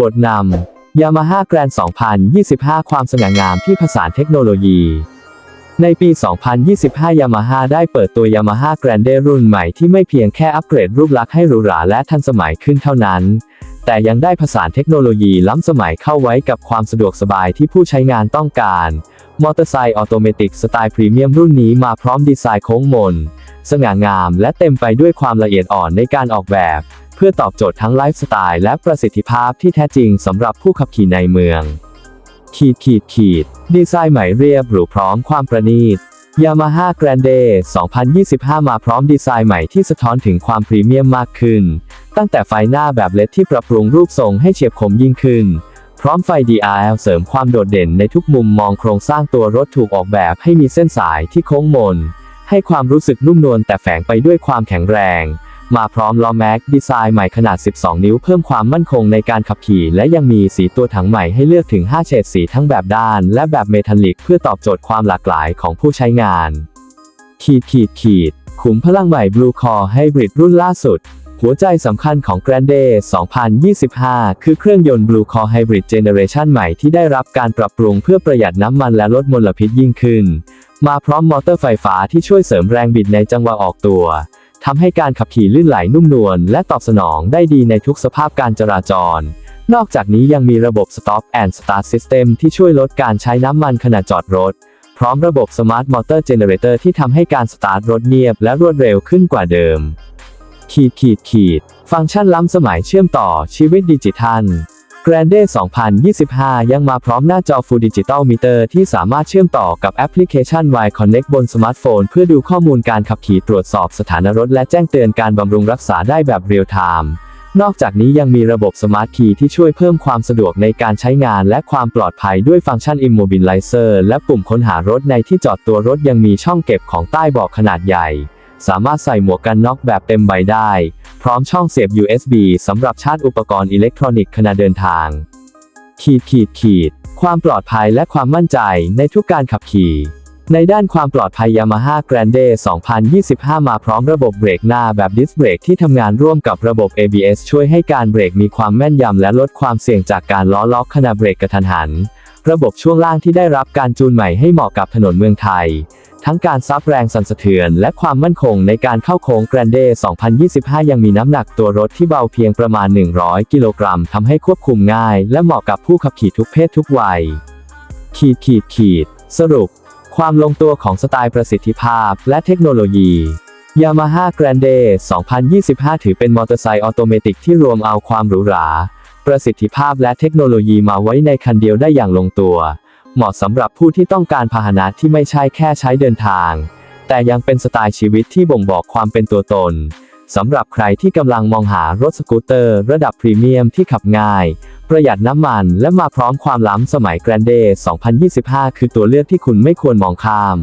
บทนำ Yamaha Grand 2025 ความสง่างามที่ผสานเทคโนโลยี ในปี 2025 Yamaha ได้เปิดตัว Yamaha Grande รุ่นใหม่ที่ไม่เพียงแค่อัปเกรดรูปลักษณ์ให้หรูหราและทันสมัยขึ้นเท่านั้น แต่ยังได้ผสานเทคโนโลยีล้ำสมัยเข้าไว้กับความสะดวกสบายที่ผู้ใช้งานต้องการ มอเตอร์ไซค์ออโตเมติกสไตล์พรีเมียมรุ่นนี้มาพร้อมดีไซน์โค้งมน สง่างามและเต็มไปด้วยความละเอียดอ่อนในการออกแบบ เพื่อตอบโจทย์ทั้งไลฟ์สไตล์และประสิทธิภาพที่แท้จริงสำหรับผู้ขับขี่ในเมือง ขีดขีดขีด ดีไซน์ใหม่เรียบหรูพร้อมความประณีต Yamaha Grande 2025 มาพร้อมดีไซน์ใหม่ที่สะท้อนถึงความพรีเมียมมากขึ้น ตั้งแต่ไฟหน้าแบบเลดที่ปรับปรุงรูปทรงให้เฉียบคมยิ่งขึ้น พร้อมไฟ DRL เสริมความโดดเด่นในทุกมุมมองโครงสร้างตัวรถถูกออกแบบให้มีเส้นสายที่โค้งมน ให้ความรู้สึกนุ่มนวลแต่แฝงไปด้วยความแข็งแรง มาพร้อมล้อแม็กดีไซน์ใหม่ขนาด 12 นิ้วเพิ่มความมั่นคงในการขับขี่ และยังมีสีตัวถังใหม่ให้เลือกถึง 5 เฉดสีทั้งแบบด้าน และแบบเมทัลลิกเพื่อตอบโจทย์ความหลากหลายของผู้ใช้งาน ขีดขีดขีด ขุมพลังใหม่ Blue Core Hybrid รุ่นล่าสุด หัวใจสำคัญของ Grande 2025 คือเครื่องยนต์ Blue Core Hybrid Generation ใหม่ที่ได้รับการปรับปรุงเพื่อประหยัดน้ำมันและลดมลพิษยิ่งขึ้น มาพร้อมมอเตอร์ไฟฟ้าที่ช่วยเสริมแรงบิดในจังหวะออกตัว ทำให้การขับขี่ลื่นไหลนุ่มนวลและตอบสนองได้ดีในทุกสภาพการจราจร นอกจากนี้ยังมีระบบ Stop and Start System ที่ช่วยลดการใช้น้ำมันขณะจอดรถ พร้อมระบบ Smart Motor Generator ที่ทำให้การสตาร์ทรถเงียบและรวดเร็วขึ้นกว่าเดิม ขีดขีดขีด ฟังก์ชันล้ำสมัยเชื่อมต่อชีวิตดิจิทัล Grande 2025 ยังมาพร้อมหน้าจอ Full Digital Meter ที่สามารถเชื่อมต่อกับแอปพลิเคชัน Y Connect บนสมาร์ทโฟน เพื่อดูข้อมูลการขับขี่ตรวจสอบสถานะรถและแจ้งเตือนการบำรุงรักษาได้แบบเรียลไทม์ นอกจากนี้ยังมีระบบสมาร์ทคีย์ที่ช่วยเพิ่มความสะดวกในการใช้งานและความปลอดภัยด้วยฟังก์ชัน Immobilizer และปุ่มค้นหารถในที่จอดตัวรถยังมีช่องเก็บของใต้เบาะขนาดใหญ่ สามารถใส่หมวกกันน็อกแบบเต็มใบได้ พร้อมช่องเสียบ USB สำหรับชาร์จอุปกรณ์อิเล็กทรอนิกส์ขณะเดินทาง ขีดขีดขีด ความปลอดภัยและความมั่นใจในทุกการขับขี่ ในด้านความปลอดภัย Yamaha Grande 2025 มาพร้อมระบบเบรกหน้าแบบดิสเบรกที่ทำงานร่วมกับระบบ ABS ช่วยให้การเบรกมีความแม่นยำและลดความเสี่ยงจากการล้อล็อกขณะเบรกกระทันหัน ระบบช่วงล่างที่ได้รับการจูนใหม่ให้เหมาะกับถนนเมืองไทย ทั้งการซับแรงสั่นสะเทือน และความมั่นคงในการเข้าโค้ง Grande 2025 ยังมีน้ำหนักตัวรถที่เบาเพียงประมาณ 100 กิโลกรัมทำให้ควบคุมง่าย และเหมาะกับผู้ขับขี่ทุกเพศทุกวัย ขีดขีดขีด สรุป ความลงตัวของสไตล์ประสิทธิภาพ และเทคโนโลยี Yamaha Grande 2025 ถือเป็นมอเตอร์ไซค์ออโตเมติกที่รวมเอาความหรูหรา ประสิทธิภาพและเทคโนโลยีมาไว้ในคันเดียวได้อย่างลงตัว เหมาะสำหรับผู้ที่ต้องการพาหนะที่ไม่ใช่แค่ใช้เดินทาง แต่ยังเป็นสไตล์ชีวิตที่บ่งบอกความเป็นตัวตนสำหรับใครที่กำลังมองหารถสกูตเตอร์ ระดับพรีเมียมที่ขับง่าย ประหยัดน้ำมันและมาพร้อมความล้ำสมัยแกรนเด2025 คือตัวเลือกที่คุณไม่ควรมองข้าม